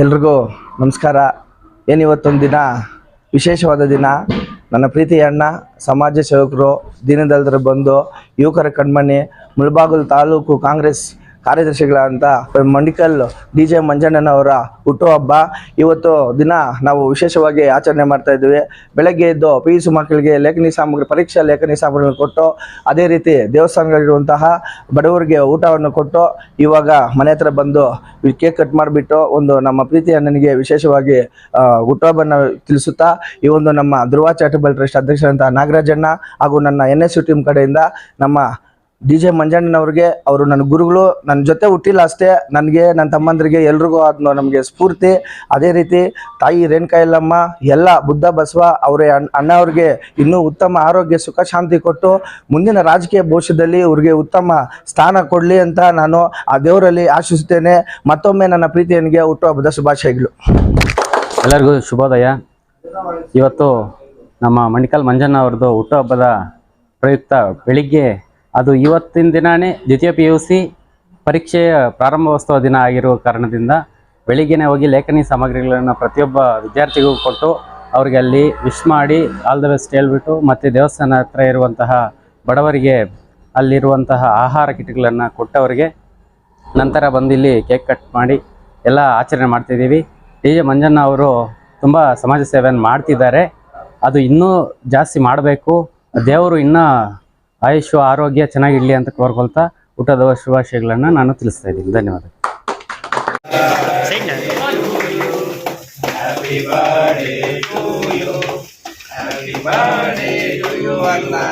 ಎಲ್ರಿಗೂ ನಮಸ್ಕಾರ. ಏನಿವತ್ತೊಂದು ದಿನ? ವಿಶೇಷವಾದ ದಿನ. ನನ್ನ ಪ್ರೀತಿ ಅಣ್ಣ, ಸಮಾಜ ಸೇವಕರು ದೀನದಲಿತರ ಬಂದು, ಯುವಕರ ಕಣ್ಮಣಿ, ಮುಳಬಾಗಲು ತಾಲೂಕು ಕಾಂಗ್ರೆಸ್ ಕಾರ್ಯದರ್ಶಿಗಳಂತ ಮಂಡಿಕಲ್, ಡಿ ಜೆ ಮಂಜಣ್ಣನವರ ಹುಟ್ಟುಹಬ್ಬ ಇವತ್ತು ದಿನ ನಾವು ವಿಶೇಷವಾಗಿ ಆಚರಣೆ ಮಾಡ್ತಾ ಇದ್ದೀವಿ ಬೆಳಗ್ಗೆ ಎದ್ದು ಪಿ. ಯು ಸಿ ಮಕ್ಕಳಿಗೆ ಲೇಖನಿ ಸಾಮಗ್ರಿ, ಪರೀಕ್ಷಾ ಲೇಖನಿ ಸಾಮಗ್ರಿಗಳನ್ನು ಕೊಟ್ಟು, ಅದೇ ರೀತಿ ದೇವಸ್ಥಾನಗಳಿರುವಂತಹ ಬಡವರಿಗೆ ಊಟವನ್ನು ಕೊಟ್ಟು, ಇವಾಗ ಮನೆ ಹತ್ರ ಬಂದು ಕೇಕ್ ಕಟ್ ಮಾಡಿಬಿಟ್ಟು ಒಂದು ನಮ್ಮ ಪ್ರೀತಿಯ ನನಗೆ ವಿಶೇಷವಾಗಿ ಹುಟ್ಟುಹಬ್ಬನ ತಿಳಿಸುತ್ತಾ, ಈ ಒಂದು ನಮ್ಮ ಧ್ರುವ ಚಾರಿಟಬಲ್ ಟ್ರಸ್ಟ್ ಅಧ್ಯಕ್ಷರಂತಹ ನಾಗರಾಜಣ್ಣ ಹಾಗೂ ನನ್ನ ಎನ್ ಎಸ್ ಯು ಟೀಮ್ ಕಡೆಯಿಂದ ನಮ್ಮ ಡಿ ಜೆ ಮಂಜಣ್ಣನವ್ರಿಗೆ ಅವರು ನನ್ನ ಗುರುಗಳು, ನನ್ನ ಜೊತೆ ಹುಟ್ಟಿಲ್ಲ ಅಷ್ಟೇ, ನನಗೆ ನನ್ನ ತಮ್ಮಂದ್ರಿಗೆ ಎಲ್ರಿಗೂ ಅದನ್ನು ನಮಗೆ ಸ್ಫೂರ್ತಿ. ಅದೇ ರೀತಿ ತಾಯಿ ರೇಣುಕಾ ಯಲ್ಲಮ್ಮ ಎಲ್ಲ ಬುದ್ಧ ಬಸವ ಅವರೇ ಅಣ್ಣ ಅವ್ರಿಗೆ ಇನ್ನೂ ಉತ್ತಮ ಆರೋಗ್ಯ, ಸುಖ, ಶಾಂತಿ ಕೊಟ್ಟು ಮುಂದಿನ ರಾಜಕೀಯ ಭವಿಷ್ಯದಲ್ಲಿ ಅವ್ರಿಗೆ ಉತ್ತಮ ಸ್ಥಾನ ಕೊಡಲಿ ಅಂತ ನಾನು ಆ ದೇವರಲ್ಲಿ ಆಶಿಸುತ್ತೇನೆ. ಮತ್ತೊಮ್ಮೆ ನನ್ನ ಪ್ರೀತಿಯನಿಗೆ ಹುಟ್ಟುಹಬ್ಬದ ಶುಭಾಶಯಗಳು. ಎಲ್ಲರಿಗೂ ಶುಭೋದಯ. ಇವತ್ತು ನಮ್ಮ ಮಣಿಕಲ್ ಮಂಜಣ್ಣ ಅವ್ರದ್ದು ಹುಟ್ಟುಹಬ್ಬದ ಪ್ರಯುಕ್ತ ಬೆಳಿಗ್ಗೆ ಅದು ಇವತ್ತಿನ ದಿನವೇ ದ್ವಿತೀಯ ಪಿ ಯು ಸಿ ಪರೀಕ್ಷೆಯ ಪ್ರಾರಂಭೋತ್ಸವ ದಿನ ಆಗಿರುವ ಕಾರಣದಿಂದ ಬೆಳಿಗ್ಗೆನೇ ಹೋಗಿ ಲೇಖನಿ ಸಾಮಗ್ರಿಗಳನ್ನು ಪ್ರತಿಯೊಬ್ಬ ವಿದ್ಯಾರ್ಥಿಗೂ ಕೊಟ್ಟು ಅವ್ರಿಗೆ ಅಲ್ಲಿ ವಿಶ್ ಮಾಡಿ ಆಲ್ ದ ಬೆಸ್ಟ್ ಹೇಳ್ಬಿಟ್ಟು ಮತ್ತು ದೇವಸ್ಥಾನ ಹತ್ರ ಇರುವಂತಹ ಬಡವರಿಗೆ ಅಲ್ಲಿರುವಂತಹ ಆಹಾರ ಕಿಟ್ಗಳನ್ನು ಕೊಟ್ಟವರಿಗೆ ನಂತರ ಬಂದು ಇಲ್ಲಿ ಕೇಕ್ ಕಟ್ ಮಾಡಿ ಎಲ್ಲ ಆಚರಣೆ ಮಾಡ್ತಿದ್ದೀವಿ ಡಿ ಜೆ ಮಂಜಣ್ಣ ಅವರು ತುಂಬ ಸಮಾಜ ಸೇವೆಯನ್ನು ಮಾಡ್ತಿದ್ದಾರೆ. ಅದು ಇನ್ನೂ ಜಾಸ್ತಿ ಮಾಡಬೇಕು. ದೇವರು ಇನ್ನೂ ಆಯುಷು ಆರೋಗ್ಯ ಚೆನ್ನಾಗಿರಲಿ ಅಂತ ಕೋರ್ಕೊಳ್ತಾ ಊಟದ ಶುಭಾಶಯಗಳನ್ನು ನಾನು ತಿಳಿಸ್ತಾ ಇದ್ದೀನಿ ಧನ್ಯವಾದ Happy birthday to you. Happy birthday to you, Anna.